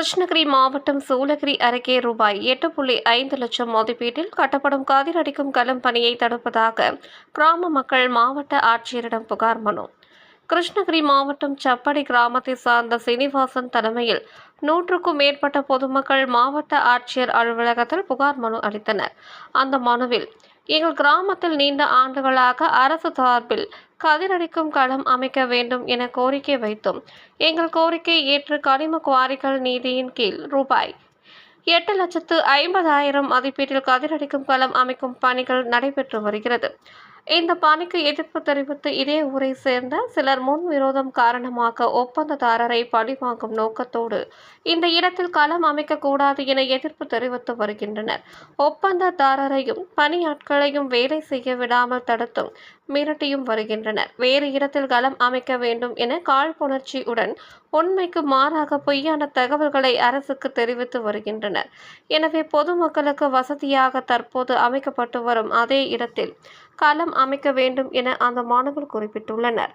கிருஷ்ணகிரி மாவட்டம் சூலகிரி அருகே ரூபாய் எட்டு புள்ளி ஐந்து லட்சம் மதிப்பீட்டில் கட்டப்படும் கதிரடிக்கும் களம் பணியை தடுப்பதாக கிராம மக்கள் மாவட்ட ஆட்சியரிடம் புகார் மனு. கிருஷ்ணகிரி மாவட்டம் சப்படி கிராமத்தை சார்ந்த சீனிவாசன் தலைமையில் நூற்றுக்கும் மேற்பட்ட பொதுமக்கள் மாவட்ட ஆட்சியர் அலுவலகத்தில் புகார் மனு அளித்தனர். அந்த மனுவில் எங்கள் கிராமத்தில் நீண்ட ஆண்டுகளாக அரசு சார்பில் கதிரடிக்கும் களம் அமைக்க வேண்டும் என கோரிக்கை வைத்தும் எங்கள் கோரிக்கை ஏற்று கனிம குவாரிகள் நீதியின் கீழ் ரூபாய் எட்டு லட்சத்து ஐம்பதாயிரம் மதிப்பீட்டில் கதிரடிக்கும் களம் அமைக்கும் பணிகள் நடைபெற்று வருகிறது. இந்த பணிக்கு எதிர்ப்பு தெரிவித்து இதே ஊரை சேர்ந்த சிலர் முன் விரோதம் காரணமாக ஒப்பந்ததாரரை பழிவாங்கும் நோக்கத்தோடு இந்த இடத்தில் களம் அமைக்கக்கூடாது என எதிர்ப்பு தெரிவித்து வருகின்றனர். ஒப்பந்ததாரரையும் பணியாட்களையும் வேலை செய்ய விடாமல் தடுத்தும் மிரட்டியும் வருகின்றனர். வேறு இடத்தில் களம் அமைக்க வேண்டும் என காழ்ப்புணர்ச்சியுடன் உண்மைக்கு மாறாக பொய்யான தகவல்களை அரசுக்கு தெரிவித்து வருகின்றனர். எனவே பொதுமக்களுக்கு வசதியாக தற்போது அமைக்கப்பட்டு வரும் அதே இடத்தில் களம் அமைக்க வேண்டும் என அந்த மாணவர்கள் குறிப்பிட்டுள்ளனர்.